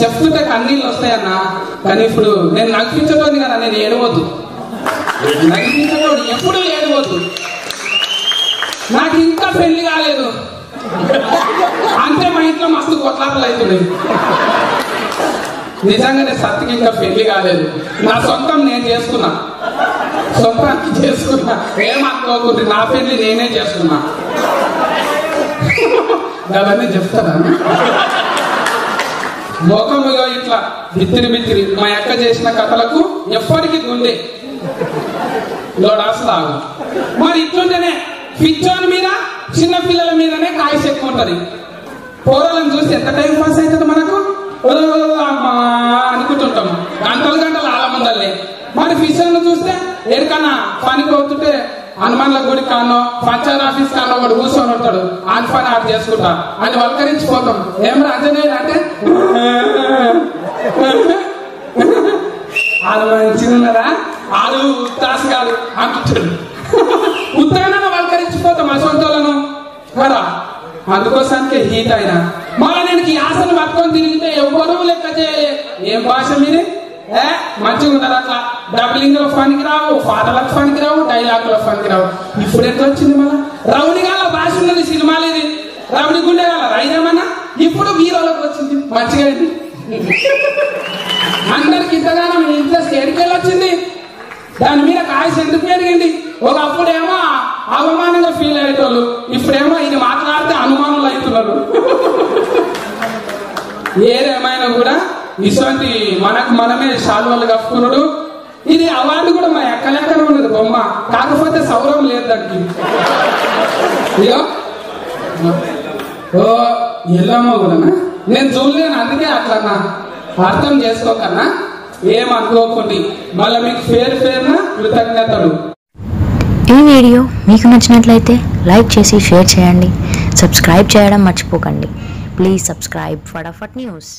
చెప్తుంటే కన్నీళ్ళు వస్తాయన్న కానీ ఇప్పుడు నేను నగ్పించబోదు కదా నేను ఏడవద్దు. నగ్పించబోదు ఎప్పుడు ఏడవద్దు. నాకు ఇంకా పెళ్ళి కాలేదు. అంటే మా ఇంట్లో మస్తు కొట్లాటలు అవుతున్నాయి నిజంగానే సత్తికి ఇంకా పెళ్ళి కాలేదు. నా సొంతం నేను చేసుకున్నా. సొంతానికి చేసుకున్నా. ఏమనుకోకుండా నా పెళ్ళి నేనే చేసుకున్నా. అవన్నీ చెప్తారా? లోకములో ఇట్లా మిత్తిరి మిత్తిరి మా అక్క చేసిన కథలకు ఎప్పటికీ గుండె. లోడాసలాగు మరి ఇట్లుంటేనే పిచ్చోని మీద చిన్న పిల్లల మీదనే కాయస్ ఎక్కువ ఉంటది. పోరలను చూసి ఎంత టైం పాస్ అవుతుంది మనకు? అనుకుంటుంటాం. గంటలు గంటలు ఆల ముందల్లే మరి ఫిషర్ను చూస్తే ఎరికన్నా పనికి పోతుంటే హనుమాన్ల గుడి కానో పంచాయత్ ఆఫీస్ కానో వాడు కూర్చొని ఉంటాడు. ఆన్ పని ఆడు చేసుకుంటా. అని వలకరించిపోతాం. ఏం రాజనే వాళ్ళు మంచిగా ఉన్నారా వాళ్ళు తాసు కాదు అంటుంటాడు ఉత్తరాన వల్కరించిపోతాం అసొంతోళ్ళను కదా అందుకోసానికే హీట్ అయినా. మళ్ళీ నేను ఈ ఆశను పట్టుకొని తిరిగితే ఎవ్వరూ లెక్క చేయలే. ఏం భాష మీది? ఏ? మంచిగా ఉండదు అట్లా. డబ్లింగ్లో ఫానికి రావు పాటలకు ఫానికి రావు డైలాగుల ఫానికి రావు. ఇప్పుడు ఎట్లా వచ్చింది మళ్ళా? రౌడి గాల భాష ఉన్నది సినిమాలు ఇది. రౌడి గుండె గాల రైదేమన్నా ఇప్పుడు వీరోలకు వచ్చింది. మంచిగా అయింది. అందరికి ఇంతగానో ఇంట్రెస్ట్ ఎడికెళ్ళి వచ్చింది దాని మీద కాయస్ ఎందుకు పెరిగింది ఒకప్పుడేమో అవమానంగా ఫీల్ అయ్యేటోళ్ళు ఇప్పుడేమో ఇది మాట్లాడితే అనుమానులు అవుతున్నారు. ఏదేమైనా కూడా ఇటువంటి మనకు మనమే శాల్వాలు కప్పుకున్నాడు. ఇది అవార్డు కూడా మా ఎక్కలెక్కడ ఉన్నది బొమ్మ. కాకపోతే సౌరం లేదు దానికి. అయ్యో ఓ ఎల్లమ్మ కూడా నేను చూడలేను అందుకే అట్లన్నా అర్థం చేసుకోకన్నా ఏమనుకోకండి మళ్ళీ మీకు ఫేర్ ఫేర్న కృతజ్ఞతలు. ఈ వీడియో మీకు నచ్చినట్లయితే లైక్ చేసి షేర్ చేయండి. సబ్స్క్రైబ్ చేయడం మర్చిపోకండి. Please subscribe Fatafat news.